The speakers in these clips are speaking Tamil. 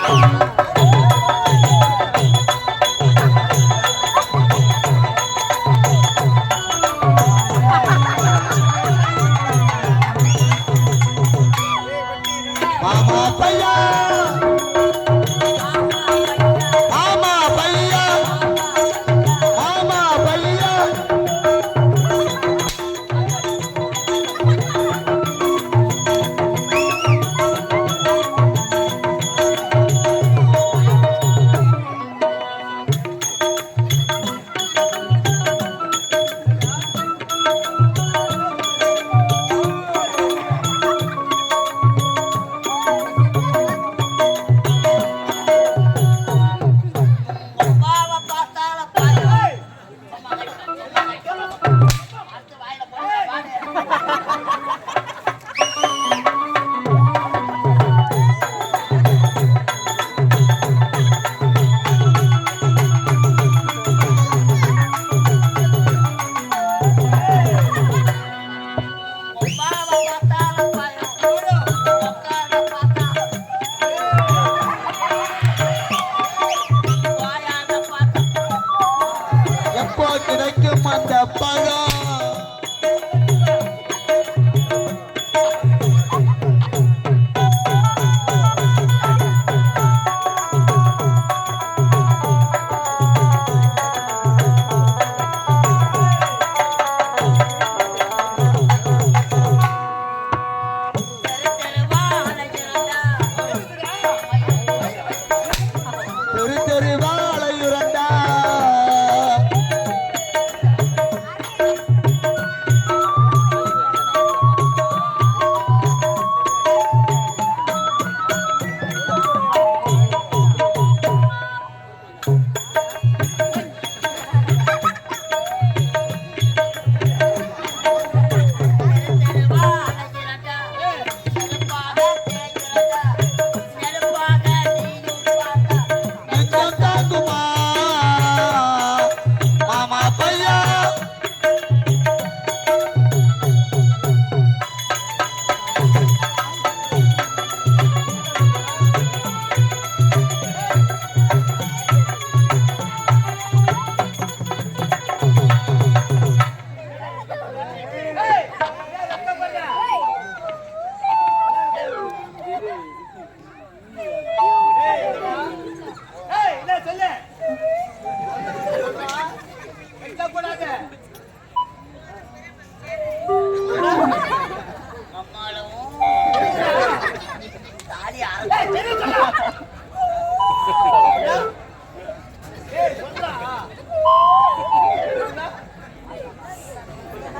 Oh.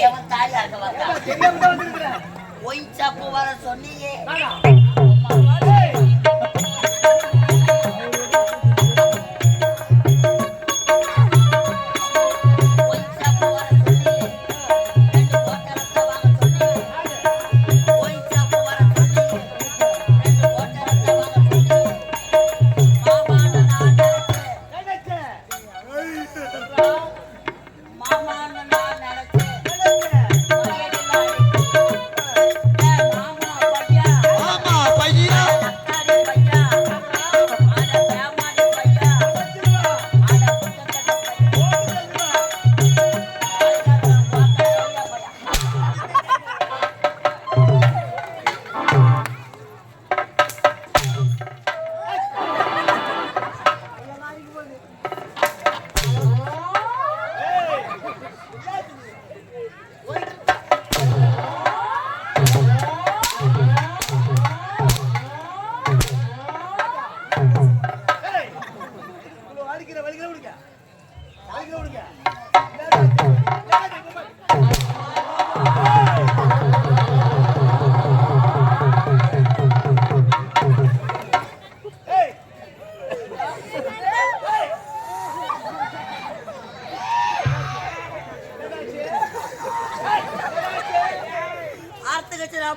எவன் தாலி அறக்க வந்தான் ஒய் சாப்பு சொன்னியே.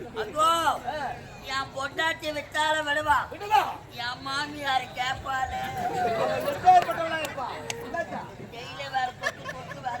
அப்போ என் பொண்டாட்டி விட்டால விடுவா. விடுவா. என் மாமியார் கேப்பாரு வேற பொட்டு பொட்டு வேற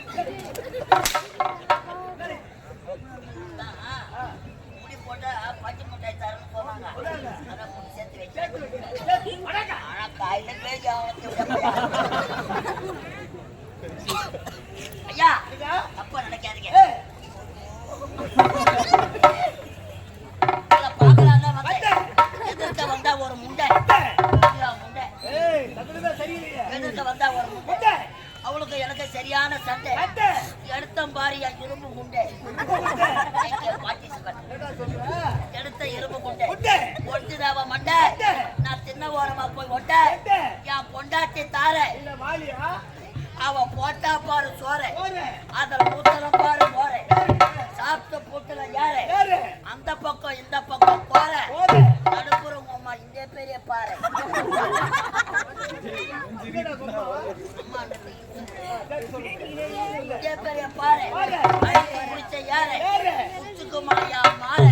சரியான சண்டை. எடுத்த பாரியா இரும்பு முண்டை எடுத்த இரும்பு முண்டை ஒட்டுதாவ மண்டை. நான் சின்ன ஓரமா போய் ஒட்ட. என் பொண்டாட்டி தார. அவ போட்டா பாரு சோற. அதுல ஊத்தல பாரு போற சாப்பிட்டு பூத்துல யாரு அந்த பக்கம் இந்த பக்கம் போற பெரிய பாறை யாரு உச்சுக்குமாரியா மாலை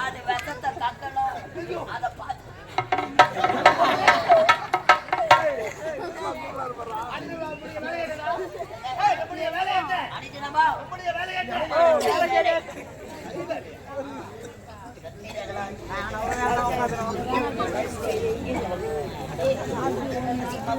அது வெத்தத்தை கக்கணும் உங்களுடைய வேலையாட்ட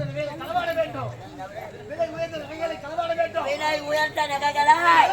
வேண்டும். விலை உயர்ந்த நகைகளாய்